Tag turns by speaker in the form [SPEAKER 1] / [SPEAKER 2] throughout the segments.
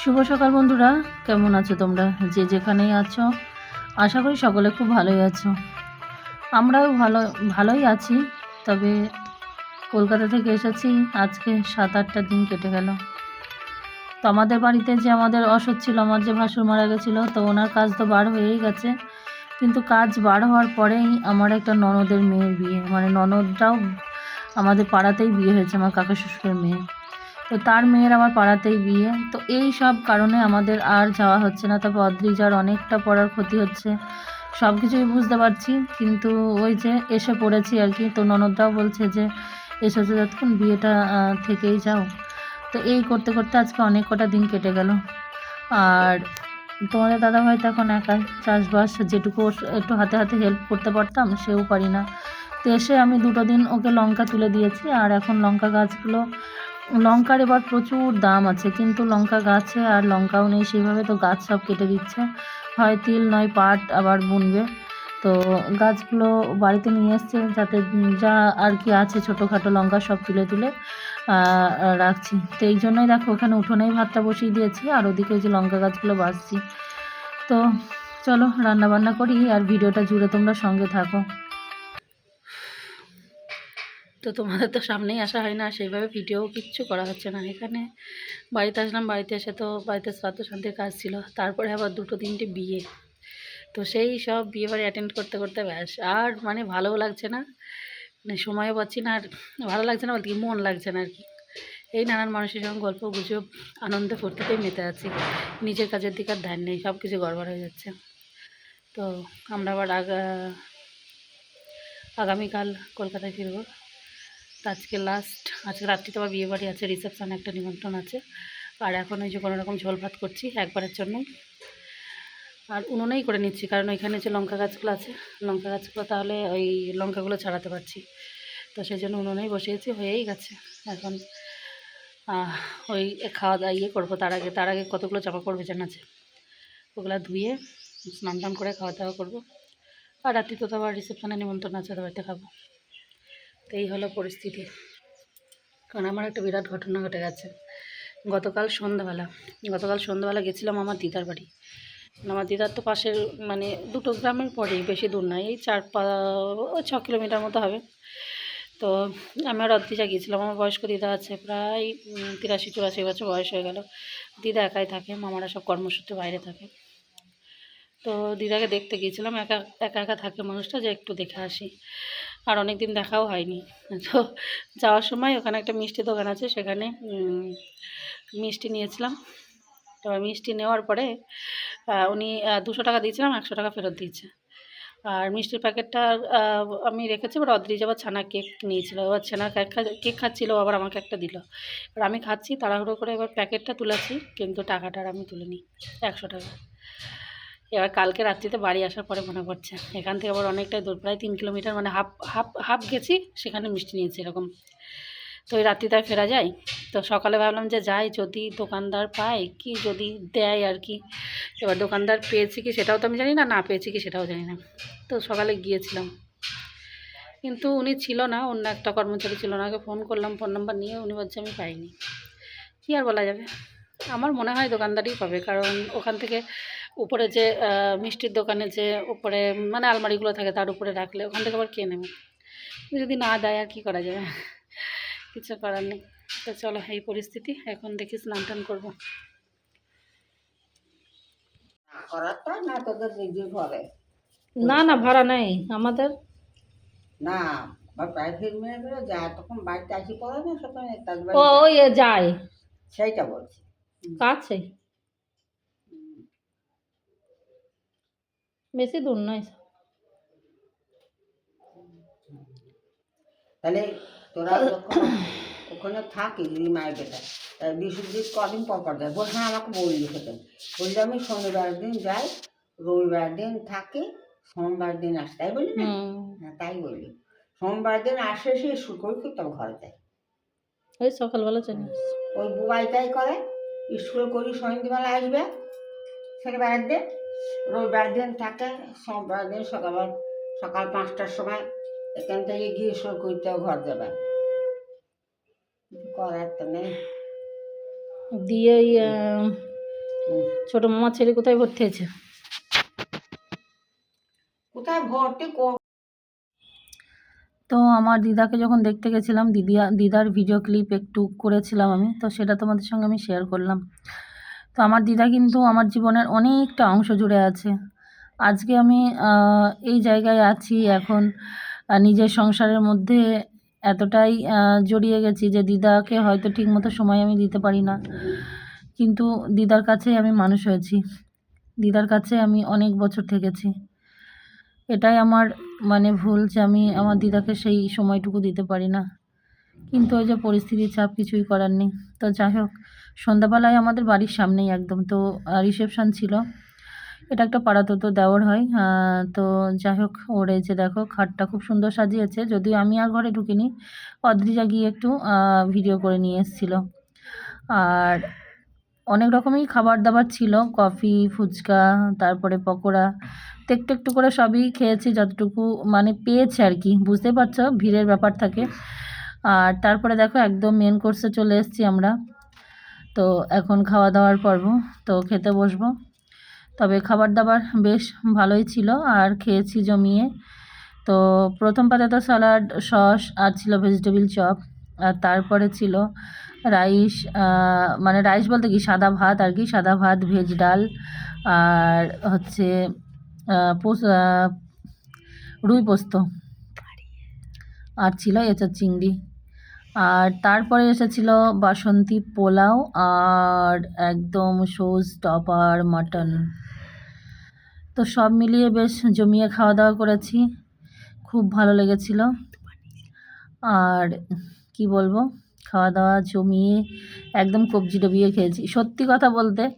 [SPEAKER 1] শুভ সকাল বন্ধুরা। কেমন আছো তোমরা? যে যেখানেই আছো, আশা করি সকলে খুব ভালোই আছো। আমরাও ভালো, ভালোই আছি, তবে কলকাতা থেকে এসেছি, আজকে সাত আটটা দিন কেটে গেল। তো আমাদের বাড়িতে যে আমাদের অসৎ ছিল, আমার যে ভাসুর মারা গেছিল, তো ওনার কাজ তো বার হয়েই গেছে। কিন্তু কাজ বার হওয়ার পরেই আমার একটা ননদের মেয়ের বিয়ে মানে ননদটাও আমাদের পাড়াতেই বিয়ে হয়েছে, আমার কাকা শ্বশুরের মেয়ে। তো তার মেয়ের আমার পাড়াতেই বিয়ে। তো এই সব কারণে আমাদের আর যাওয়া হচ্ছে না। তবে অদ্রিজার অনেকটা পড়ার ক্ষতি হচ্ছে। সব কিছুই বুঝতে পারছি। কিন্তু ওই যে এসে পড়েছি আর কি। তো ননদরাও বলছে যে, এসেছে যতক্ষণ বিয়েটা থেকেই যাও। তো এই করতে করতে আজকে অনেক কটা দিন কেটে গেল। আর তোমাদের দাদাভাই তো এখন একা। চাষবাস যেটুকু একটু হাতে হাতে হেল্প করতে পারতাম, সেও পারি না। তো এসে আমি দুটো দিন ওকে লঙ্কা তুলে দিয়েছি। আর এখন লঙ্কা গাছগুলো লঙ্কার এবার প্রচুর দাম আছে, কিন্তু লঙ্কা গাছে আর লঙ্কাও নেই, সেইভাবে তো গাছ সব কেটে দিচ্ছে। হয় তিল, নয় পাট আবার বুনবে। তো গাছগুলো বাড়িতে নিয়ে এসছে যাতে যা আর কি আছে, ছোটোখাটো লঙ্কা সব তুলে তুলে রাখছি। তো এই জন্যই দেখো, ওখানে উঠোনেই ভাতটা বসিয়ে দিয়েছি, আর ওদিকে ওই যে লঙ্কা গাছগুলো বাঁচছি তো চলো রান্না বান্না করি, আর ভিডিওটা জুড়ে তোমরা সঙ্গে থাকো। তো তোমাদের তো সামনেই আসা হয় না, সেইভাবে ভিডিও কিচ্ছু করা হচ্ছে না। এখানে বাড়িতে আসলাম, বাড়িতে এসে তো বাড়িতে শ্রাদ্ধ শান্তির কাজ ছিল, তারপরে আবার দুটো তিনটে বিয়ে। তো সেই সব বিয়ে বাড়ি অ্যাটেন্ড করতে করতে ব্যাস, আর মানে ভালোও লাগছে না মানে সময়ও পাচ্ছি না, আর ভালো লাগছে না বলতে কি, মন লাগছে না আর কি। এই নানান মানুষের সঙ্গে গল্প গুজব, আনন্দে ফুর্তিতেই মেতে আছি, নিজের কাজের দিকে আর ধ্যান নেই সব কিছু গড়বড় হয়ে যাচ্ছে। তো আমরা আবার আগা আগামীকাল কলকাতায় ফিরবো। তো আজকে লাস্ট আজকে রাত্রিতে আবার বিয়ে বাড়ি আছে রিসেপশন একটা নিমন্ত্রণ আছে। আর এখন ওই যে কোনো রকম ঝোল ভাত করছি একবারের জন্যই। আর উনুনেই করে নিচ্ছি, কারণ ওইখানে যে লঙ্কা গাছগুলো আছে, লঙ্কা গাছগুলো তাহলে ওই লঙ্কাগুলো ছাড়াতে পারছি। তো সেই জন্য উনুনেই বসিয়েছি, হয়েই গেছে। এখন ওই খাওয়া দাওয়া ইয়ে করব তার আগে তার আগে কতগুলো জামা কাপড় ভেজানো আছে? ওগুলো ধুয়ে স্নান টান করে খাওয়া দাওয়া করব। আর রাত্রিতে তো আবার রিসেপশানে নিমন্ত্রণ আছে ওদের বাড়িতে খাব। তো এই হলো পরিস্থিতি। কারণ আমার একটা বিরাট ঘটনা ঘটে গেছে। গতকাল সন্ধ্যাবেলা গতকাল সন্ধ্যাবেলা গেছিলাম আমার দিদার বাড়ি। আমার দিদার তো পাশের মানে দুটো গ্রামের পরেই, বেশি দূর নয় এই চার পা ছ কিলোমিটার মতো হবে। তো আমি আর অদ্রিজা গিয়েছিলাম, আমার বয়স্ক দিদা আছে, প্রায় তিরাশি, চুরাশি বছর বয়স হয়ে গেল। দিদা একাই থাকে, মামারা সব কর্মসূত্রে বাইরে থাকে। তো দিদাকে দেখতে গিয়েছিলাম, একা একা একা থাকে মানুষটা, যে একটু দেখে আসি। আর অনেক দিন দেখাও হয়নি। তো যাওয়ার সময় ওখানে একটা মিষ্টি দোকান আছে, সেখানে মিষ্টি নিয়েছিলাম। তো মিষ্টি নেওয়ার পরে উনি দুশো টাকা দিয়েছিলাম, একশো টাকা ফেরত দিয়েছে। আর মিষ্টির প্যাকেটটা আমি রেখেছি, এবার অদ্রিজ আবার ছানা কেক নিয়েছিল। এবার ছানা কেক খাচ্ছিলো আবার আমাকে একটা দিল। এবার আমি খাচ্ছি, তাড়াহুড়ো করে এবার প্যাকেটটা তুলেছি, কিন্তু টাকাটা আর আমি তুলিনি, একশো টাকা। এবার কালকে রাত্রিতে বাড়ি আসার পরে মনে পড়ছে। এখান থেকে আবার অনেকটাই দূর, প্রায় তিন কিলোমিটার মানে হাফ হাফ হাফ গেছি, সেখানে মিষ্টি নিয়েছি এরকম। তো ওই রাত্রিতে আর ফেরা যায়? তো সকালে ভাবলাম যে যাই, যদি দোকানদার পায়, কি যদি দেয় আর কি। এবার দোকানদার পেয়েছি কি সেটাও তো আমি জানি না না পেয়েছি কি সেটাও জানি না। তো সকালে গিয়েছিলাম। কিন্তু উনি ছিল না, অন্য একটা কর্মচারী ছিল না ফোন করলাম, ফোন নাম্বার নিয়ে উনি বলছে আমি পাইনি। কী আর বলা যাবে? আমার মনে হয় দোকানদারই পাবে, কারণ ওখান থেকে উপরে যে মিষ্টির দোকানে যে উপরে মানে আলমারিগুলো থাকে তার উপরে রাখলে ওখান থেকে আবার কে নেবে। যদি না দেয় আর কী করা যাবে? কিছু করার নেই। তো চলো এই পরিস্থিতি এখন দেখি স্নান টান করব।
[SPEAKER 2] না
[SPEAKER 1] না না ভাড়া নেই আমাদের।
[SPEAKER 2] না বা প্রাইভেট মেয়েগুলো যায় তখন বাড়িতে আসি পড়ে না সেখানে
[SPEAKER 1] ও
[SPEAKER 2] যায়।
[SPEAKER 1] যায়।
[SPEAKER 2] সেইটা বলছি।
[SPEAKER 1] কাছে? বেশি দূর নয়
[SPEAKER 2] তাহলে তোরা ওখানে থাকি মায়ের বেটা তাই বিশুদ্ধি কদিন পর পর যায় বল হ্যাঁ আমাকে বললি সেদিন বললি আমি শনিবার দিন যাই রবিবার দিন থাকি সোমবার দিন আসি। তাই বলি হ্যাঁ তাই বললি। সোমবার দিন আসে সে শুরু করি কি তবে ঘরে যায়।
[SPEAKER 1] ওই সকালবেলা চলে।
[SPEAKER 2] ওই বুবাই তাই করে স্কুল করি সন্ধ্যেবেলা আসবে শনিবার দিন রবিবার দিন থাকে সোমবার দিন সকাল সকাল পাঁচটার সময় এখান থেকে গিয়ে স্কুল করতে ঘর যাবে। করার তো নেই।
[SPEAKER 1] দিয়ে।
[SPEAKER 3] ছোট মামার ছেলে কোথায় ভর্তি হয়েছে?
[SPEAKER 2] কোথায় ভর্তি
[SPEAKER 3] তো আমার দিদাকে যখন দেখতে গেছিলাম দিদিয়া দিদার ভিডিও ক্লিপ একটু করেছিলাম আমি তো সেটা তোমাদের সঙ্গে আমি শেয়ার করলাম। তো আমার দিদা কিন্তু আমার জীবনের অনেকটা অংশ জুড়ে আছে। আজকে আমি এই জায়গায় আছি এখন। নিজের সংসারের মধ্যে এতটাই জড়িয়ে গেছি যে দিদাকে হয়তো ঠিকমতো সময় আমি দিতে পারি না। কিন্তু দিদার কাছেই আমি মানুষ হয়েছি। দিদার কাছে আমি অনেক বছর থেকেছি। এটাই আমার মানে ভুল যে আমি আমার দিদাকে সেই সময়টুকু দিতে পারি না। কিন্তু ওই যে পরিস্থিতির চাপ কিছুই করার নেই। তো যাই হোক, সন্ধ্যাবেলায় আমাদের বাড়ির সামনেই একদম। তো রিসেপশন ছিল। এটা একটা পাড়াতো তো দেওয়ার হয়। তো যাই হোক, ওর যে দেখো, খাটটা খুব সুন্দর সাজিয়েছে। যদিও আমি আর ঘরে ঢুকিনি, অদ্রিজা গিয়ে একটু ভিডিও করে নিয়ে এসেছিল। আর অনেক রকমই খাবার দাবার ছিল। কফি, ফুচকা, তারপরে পকোড়া তো একটু একটু করে সবই খেয়েছি যতটুকু মানে পেয়েছে আর কি। বুঝতে পারছ, ভিড়ের ব্যাপার থাকে। আর তারপরে দেখো একদম মেন কোর্সে চলে এসেছি আমরা। তো এখন খাওয়া দাওয়ার পর্ব, তো খেতে বসবো। তবে খাবার দাবার বেশ ভালোই ছিল আর খেয়েছি জমিয়ে। তো প্রথম পাতে তো স্যালাড সস আর ছিল ভেজিটেবিল চপ আর তারপরে ছিল রাইস মানে রাইস বলতে কি? সাদা ভাত আর কি, সাদা ভাত, ভেজ ডাল আর হচ্ছে রুই পোস্ত। আর ছিল এঁচোর চিংড়ি। আর তারপরে এসেছিল বাসন্তী পোলাও আর একদম সোজ টপার, মাটন। তো সব মিলিয়ে বেশ জমিয়ে খাওয়া দাওয়া করেছি। খুব ভালো লেগেছিল। আর কি বলব খাওয়া দাওয়া জমিয়ে একদম কবজি ডবিয়ে খেয়েছি। সত্যি কথা বলতে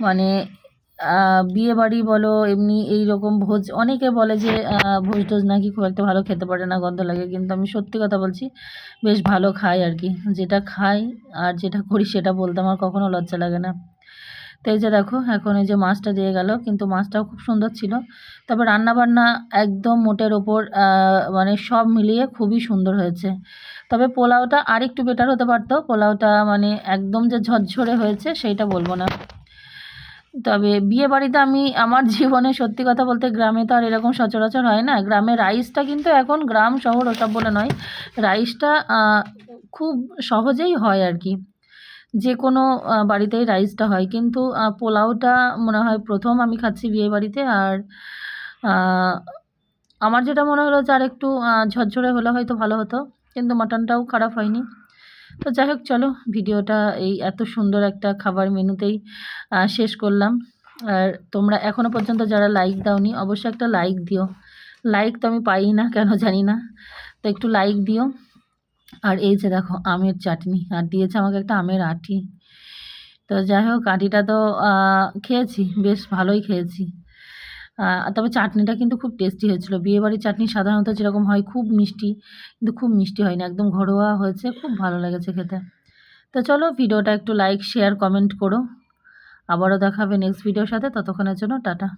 [SPEAKER 3] মানে বিয়ে বাড়ি বলো, এমনি এই রকম ভোজ, অনেকে বলে যে ভোজ টোজ নাকি খুব একটা ভালো খেতে পারে না, গন্ধ লাগে, কিন্তু আমি সত্যি কথা বলছি, বেশ ভালো খাই আর কি। যেটা খাই আর যেটা করি সেটা বলতে আমার কখনো লজ্জা লাগে না। তো এই যে দেখো, এখন এই যে মাছটা দিয়ে গেল, কিন্তু মাছটাও খুব সুন্দর ছিল। তবে রান্না বান্না একদম মোটের ওপর মানে সব মিলিয়ে খুবই সুন্দর হয়েছে। তবে পোলাওটা আর একটু বেটার হতে পারতো, পোলাওটা মানে একদম যে ঝরঝরে হয়েছে, সেইটা বলব না। তবে বিয়ে বাড়িতে আমি, আমার জীবনে সত্যি কথা বলতে গ্রামে তো আর এরকম সচরাচর হয় না। গ্রামে রাইসটা কিন্তু এখন গ্রাম, শহর ওসব বলে নয়। রাইসটা খুব সহজেই হয় আর কি। যে কোনো বাড়িতেই রাইসটা হয়। কিন্তু পোলাওটা মনে হয় প্রথম আমি খাচ্ছি বিয়ে বাড়িতে আর আমার যেটা মনে হলো যে আর একটু ঝরঝরে হলে হয়তো ভালো হতো। কিন্তু মাটনটাও খারাপ হয়নি। তো যাই হোক, চলো ভিডিওটা এই এত সুন্দর একটা খাবার মেনুতেই শেষ করলাম। আর তোমরা এখনও পর্যন্ত যারা লাইক দাওনি, অবশ্যই একটা লাইক দিও। লাইক তো আমি পাই না, কেন জানি না। তো একটু লাইক দিও। আর এই যে দেখো, আমের চাটনি। আর দিয়েছে আমাকে একটা আমের আঁটি। তো যাই হোক, আঁটিটা তো খেয়েছি, বেশ ভালোই খেয়েছি। তবে চাটনিটা কিন্তু খুব টেস্টি হয়েছিল। বিয়েবাড়ির চাটনি সাধারণত যেরকম হয় খুব মিষ্টি, কিন্তু খুব মিষ্টি হয় না একদম ঘরোয়া হয়েছে, খুব ভালো লেগেছে খেতে। তো চলো ভিডিওটা একটু লাইক শেয়ার কমেন্ট করো। আবারও দেখাবে নেক্সট ভিডিওর সাথে। ততক্ষণের জন্য টাটা।